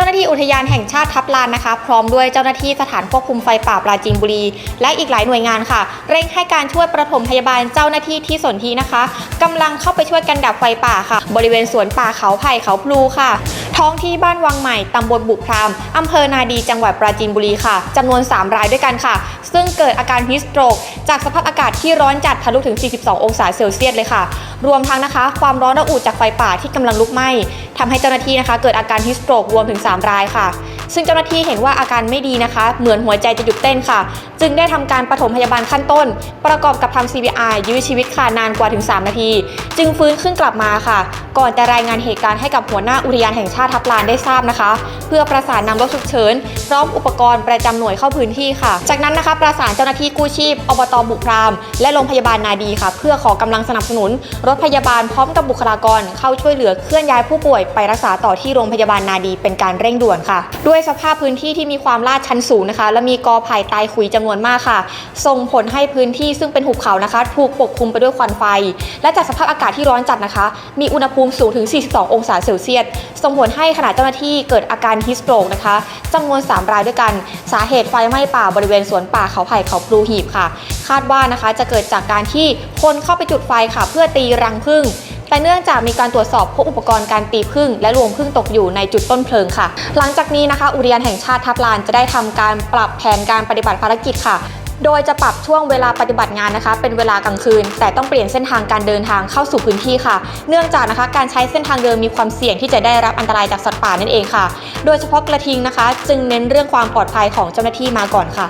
จ้าหน้าที่อุทยานแห่งชาติทับลานนะคะ พร้อมด้วยเจ้าหน้าที่สถานควบคุมไฟป่าปราจีนบุรี และอีกหลายหน่วยงานค่ะ เร่งให้การช่วยประถมพยาบาลเจ้าหน้าที่ที่สนธีนะคะกำลังเข้าไปช่วยกันดับไฟป่าค่ะ บริเวณสวนป่าเขาไผ่เขาพลูค่ะ ท้องที่บ้านวังใหม่ตำบลบุพรามอำเภอนาดีจังหวัดปราจีนบุรีค่ะจำนวน 3 รายด้วยกันค่ะ ซึ่งเกิดอาการฮิสโตรก จากสภาพอากาศที่ร้อนจัดทะลุถึง 42 องศาเซลเซียสเลยค่ะ รวมทั้งนะคะ ความร้อนระอุจากไฟป่าที่กำลังลุกไหม้ทำให้เจ้าหน้าที่นะคะ เกิดอาการฮิสโตรกรวมถึง 3 รายค่ะ ซึ่งเจ้าหน้าที่เห็นว่าอาการไม่ดีนะคะ เหมือนหัวใจจะหยุดเต้นค่ะ จึงได้ทำการปฐมพยาบาลขั้นต้น ประกอบกับทำ CPR ยื้อชีวิตค่ะนานกว่าถึง 3 นาที จึงฟื้นขึ้นกลับมาค่ะ ก่อนจะรายงานเหตุการณ์ให้กับหัวหน้าอุทยานแห่งชาติทับลานได้ทราบนะคะ เพื่อประสานนำรถฉุกเฉินพร้อมอุปกรณ์ประจำหน่วยเข้าพื้นที่ค่ะ จากนั้นนะคะประสานเจ้าหน้าที่กู้ชีพอบตบุพราม และโรงพยาบาลนาดีค่ะ เพื่อขอกำลังสนับสนุน รถพยาบาลพร้อมกับบุคลากรเข้าช่วยเหลือเคลื่อนย้ายผู้ป่วยไปรักษาต่อที่โรงพยาบาลนาดีเป็นการเร่งด่วนค่ะ ด้วยสภาพพื้นที่ที่มีความลาดชันสูงนะคะ และมีกอไผ่ตายขุยจำนวนมากค่ะ ส่งผลให้พื้นที่ซึ่งเป็นหุบเขานะคะ ถูกปกคลุมไปด้วยควันไฟ และจากสภาพอากาศที่ร้อนจัดนะคะ มีอุณหภูมิสูงถึง 42 องศาเซลเซียส ส่งผลให้ขณะเจ้าหน้าที่เกิดอาการฮิสโตรกนะคะจำนวน 3 รายด้วยกัน สาเหตุไฟไหม้ป่าบริเวณสวนป่าเขาไผ่เขาพลูหีบค่ะ คาดว่านะคะจะเกิดจากการที่คนเข้าไปจุดไฟค่ะ เพื่อตีรังผึ้ง แต่เนื่องจากมีการตรวจสอบพบอุปกรณ์การตีผึ้งและรวงผึ้งตกอยู่ในจุดต้นเพลิงค่ะ หลังจากนี้นะคะ อุทยานแห่งชาติทับลานจะได้ทำการปรับแผนการปฏิบัติภารกิจค่ะโดยจะปรับช่วงเวลาปฏิบัติงานนะคะ เป็นเวลากลางคืน แต่ต้องเปลี่ยนเส้นทางการเดินทางเข้าสู่พื้นที่ค่ะ เนื่องจากนะคะการใช้เส้นทางเดิมมีความเสี่ยงที่จะได้รับอันตรายจากสัตว์ป่านั่นเองค่ะ โดยเฉพาะกระทิงนะคะ จึงเน้นเรื่องความปลอดภัยของเจ้าหน้าที่มาก่อนค่ะ